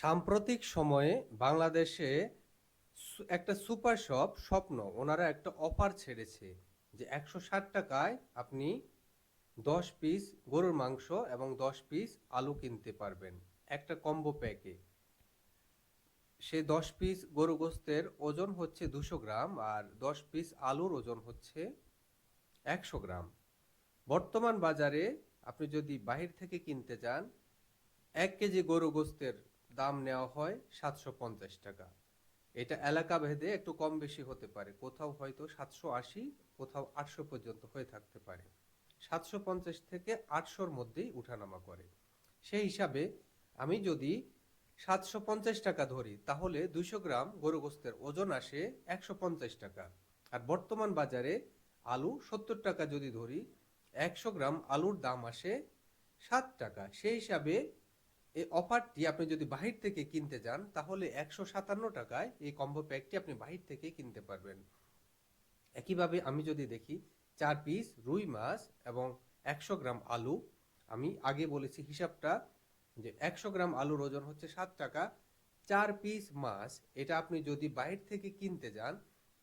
সাম্প্রতিক সময়ে বাংলাদেশে একটা সুপার শপ স্বপ্ন, ওনারা একটা অফার ছেড়েছে যে একশো ষাট টাকায় আপনি দশ পিস গরুর মাংস এবং দশ পিস আলু কিনতে পারবেন, একটা কম্বো প্যাকে। সে দশ পিস গরু গোস্তের ওজন হচ্ছে দুশো গ্রাম আর দশ পিস আলুর ওজন হচ্ছে একশো গ্রাম। বর্তমান বাজারে আপনি যদি বাহির থেকে কিনতে যান, এক কেজি গরু গোস্তের দাম নেওয়া হয় সাতশো পঞ্চাশ টাকা। এটা এলাকা ভেদে একটু কম বেশি হতে পারে। কোথাও হয়তো সাতশো আশি, কোথাও আটশো পর্যন্ত হয়ে থাকতে পারে। সাতশো পঞ্চাশ থেকে আটশোর মধ্যেই উঠানামা করে। সেই হিসাবে আমি যদি সাতশো পঞ্চাশ টাকা ধরি, তাহলে দুইশো গ্রাম গরু গোস্তের ওজন আসে একশো পঞ্চাশ টাকা। আর বর্তমান বাজারে আলু সত্তর টাকা যদি ধরি, একশো গ্রাম আলুর দাম আসে সাত টাকা। সেই হিসাবে এই অফারটি আপনি যদি বাহির থেকে কিনতে যান, তাহলে একশো সাতান্ন টাকায় এই কম্বো প্যাকটি আপনি বাহির থেকে কিনতে পারবেন। একইভাবে আমি যদি দেখি, চার পিস রুই মাছ এবং একশো গ্রাম আলু, আমি আগে বলেছি হিসাবটা যে একশো গ্রাম আলুর ওজন হচ্ছে সাত টাকা। চার পিস মাছ, এটা আপনি যদি বাহির থেকে কিনতে যান,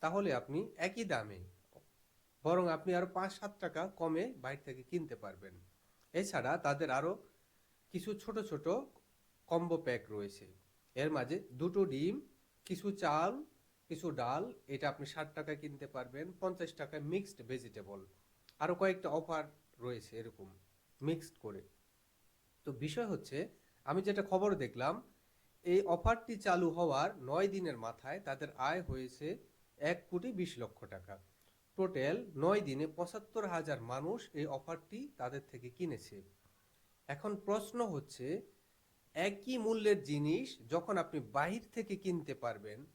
তাহলে আপনি একই দামে, বরং আপনি আরও পাঁচ সাত টাকা কমে বাইরে থেকে কিনতে পারবেন। এছাড়া তাদের আরও কিছু ছোট ছোট কম্বো প্যাক রয়েছে। এর মাঝে দুটো ডিম, কিছু চাল, কিছু ডাল, এটা আপনি ষাট টাকায় কিনতে পারবেন, পঞ্চাশ টাকায় মিক্সড ভেজিটেবল আরও কয়েকটা অফার রয়েছে এরকম মিক্সড করে। তো বিষয় হচ্ছে, আমি যেটা খবর দেখলাম, এই অফারটি চালু হওয়ার নয় দিনের মাথায় তাদের আয় হয়েছে এক কোটি বিশ লক্ষ টাকা। টোটাল নয় দিনে পঁচাত্তর হাজার মানুষ এই অফারটি তাদের থেকে কিনেছে। এখন প্রশ্ন হচ্ছে, একই মূল্যের জিনিস যখন আপনি বাহির থেকে কিনতে পারবেন,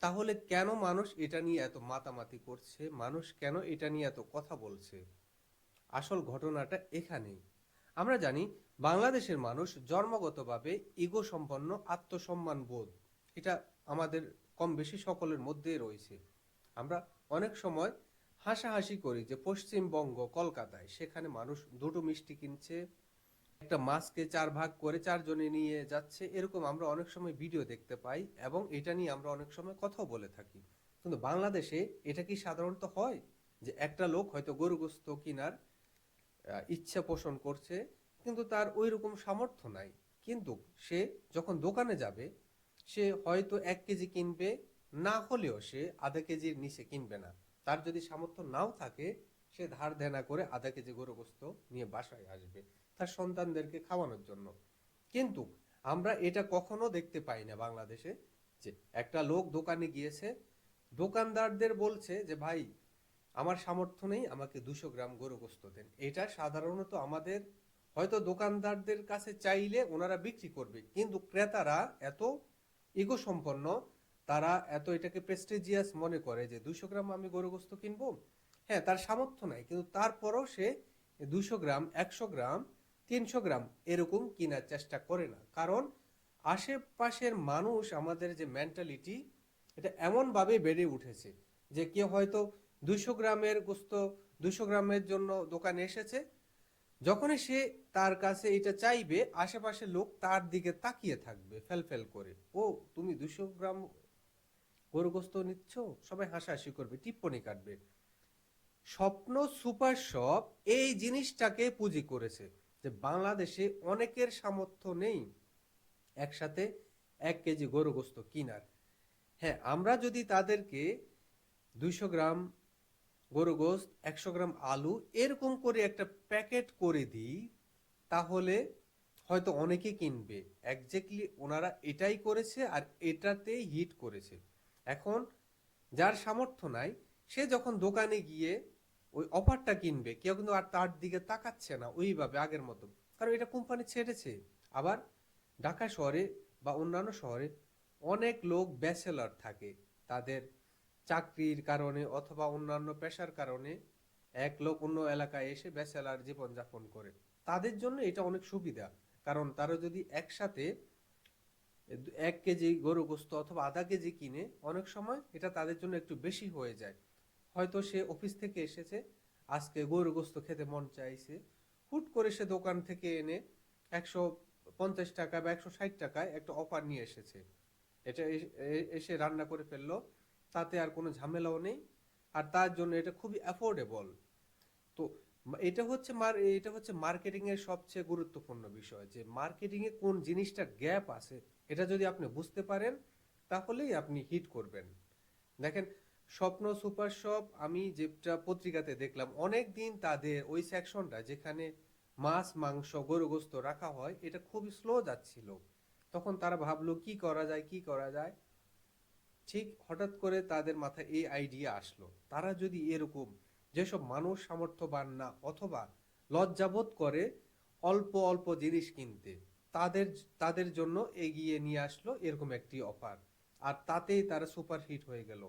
তাহলে কেন মানুষ এটা নিয়ে এত মাতামাতি করছে? মানুষ কেন এটা নিয়ে এত কথা বলছে? আসল ঘটনাটা এখানেই। আমরা জানি বাংলাদেশের মানুষ জন্মগতভাবে ইগো সম্পন্ন, আত্মসম্মান বোধ। এটা আমাদের কম বেশি সকলের মধ্যেই রয়েছে। আমরা অনেক সময় হাসাহাসি করি যে পশ্চিমবঙ্গ, কলকাতায়, সেখানে মানুষ দুটো মিষ্টি কিনছে একটা মাছকে চার ভাগ করে চারজনে নিয়ে যাচ্ছে, এরকম আমরা অনেক সময় ভিডিও দেখতে পাই এবং এটা নিয়ে আমরা অনেক সময় কথাও বলে থাকি। কিন্তু বাংলাদেশে এটা কি সাধারণত হয়? যে একটা লোক হয়তো গরু গোস্ত কিনার ইচ্ছা পোষণ করছে, কিন্তু তার ওই রকম সামর্থ্য নাই। কিন্তু সে যখন দোকানে যাবে, সে হয়তো এক কেজি কিনবে, না হলেও সে আধা কেজির নিচে কিনবে না। তার যদি সামর্থ্য নাও থাকে সে ধার দেনা করে আধা কেজি গরু গোস্ত নিয়ে বাসায় আসবে তার সন্তানদেরকে খাওয়ানোর জন্য। কিন্তু আমরা এটা কখনো দেখতে পাই না বাংলাদেশে যে একটা লোক দোকানে গিয়েছে, দোকানদারদের বলছে যে, ভাই, আমার সামর্থ্য নেই, আমাকে দুশো গ্রাম গরু গোস্ত দেন। এটা সাধারণত আমাদের হয়তো দোকানদারদের কাছে চাইলে ওনারা বিক্রি করবে, কিন্তু ক্রেতারা এত ইগো সম্পন্ন, তারা এত এটাকে প্রেস্টিজিয়াস মনে করে যে, দুশো গ্রাম আমি গরু গোস্ত কিনবো? হ্যাঁ তার সামর্থ্য নাই। কিন্তু তারপরও সে দুশো গ্রাম, একশো গ্রাম, তিনশো গ্রাম এরকম কেনার চেষ্টা করে না। কারণ আশেপাশের মানুষ আমাদের যে মেন্টালিটি এটা এমনভাবে বেড়ে উঠেছে যে কেউ হয়তো দুইশো গ্রামের গোস্ত দুইশো গ্রামের জন্য দোকানে এসেছে। যখনই সে তার কাছে এটা চাইবে, আশেপাশের লোক তার দিকে তাকিয়ে থাকবে ফেল ফেল করে। ও, তুমি দুশো গ্রাম গরু গোস্ত নিচ্ছ? সবাই হাসাহাসি করবে, টিপ্পনি কাটবে। স্বপ্ন সুপার শপ এই জিনিসটাকে পুঁজি করেছে যে বাংলাদেশে অনেকের সামর্থ্য নেই একসাথে এক কেজি গরু গোস্ত কিনার। হ্যাঁ আমরা যদি তাদেরকে দুইশো গ্রাম গরু গোস্ত, একশো গ্রাম আলু এরকম করে একটা প্যাকেট করে দিই, তাহলে হয়তো অনেকে কিনবে। একজ্যাক্টলি ওনারা এটাই করেছে আর এটাতেই হিট করেছে। এখন যার সামর্থ্য নাই, সে যখন দোকানে গিয়ে ওই অফারটা কিনবে, কেউ কিন্তু আর তার দিকে তাকাচ্ছে না ওইভাবে আগের মতো। কারণ এটা কোম্পানি ছেড়েছে। আবার ঢাকা শহরে বা অন্যান্য শহরে অনেক লোক ব্যাচেলর থাকে। তাদের চাকরির কারণে অথবা অন্যান্য পেশার কারণে এক লোক অন্য এলাকায় এসে ব্যাচেলার জীবনযাপন করে। তাদের জন্য এটা অনেক সুবিধা। কারণ তারা যদি একসাথে এক কেজি গরু গোস্ত অথবা আধা কেজি কিনে, অনেক সময় এটা তাদের জন্য একটু বেশি হয়ে যায়। হয়তো সে অফিস থেকে এসেছে। আজকে গরু গোস্ত খেতে মন চাইছে। হুট করে সে দোকান থেকে এনে একশো পঞ্চাশ টাকা বা একশো ষাট টাকায় একটা অফার নিয়ে এসেছে। এটা এসে রান্না করে ফেলল। তাতে আর কোনো ঝামেলাও নেই। আর তার জন্য এটা খুবই অ্যাফোর্ডেবল তো এটা হচ্ছে মার, এটা হচ্ছে মার্কেটিংয়ের সবচেয়ে গুরুত্বপূর্ণ বিষয় যে মার্কেটিংয়ে কোন জিনিসটা গ্যাপ আছে, এটা যদি আপনি বুঝতে পারেন, তাহলেই আপনি হিট করবেন। দেখেন স্বপ্ন সুপার শপ, আমি যেটা পত্রিকাতে দেখলাম অনেক দিন তাদের ওই সেকশনটা যেখানে মাছ, মাংস, গরু গোস্ত রাখা হয়, এটা খুব স্লো যাচ্ছিল। তখন তারা ভাবলো, কি করা যায়, কি করা যায়? ঠিক হঠাৎ করে তাদের মাথায় এই আইডিয়া আসলো। তারা যদি এরকম যেসব মানুষ সামর্থ্যবান না অথবা লজ্জাবোধ করে অল্প অল্প জিনিস কিনতে, তাদের তাদের জন্য এগিয়ে নিয়ে আসলো এরকম একটি অফার আর তাতেই তারা সুপার হিট হয়ে গেল।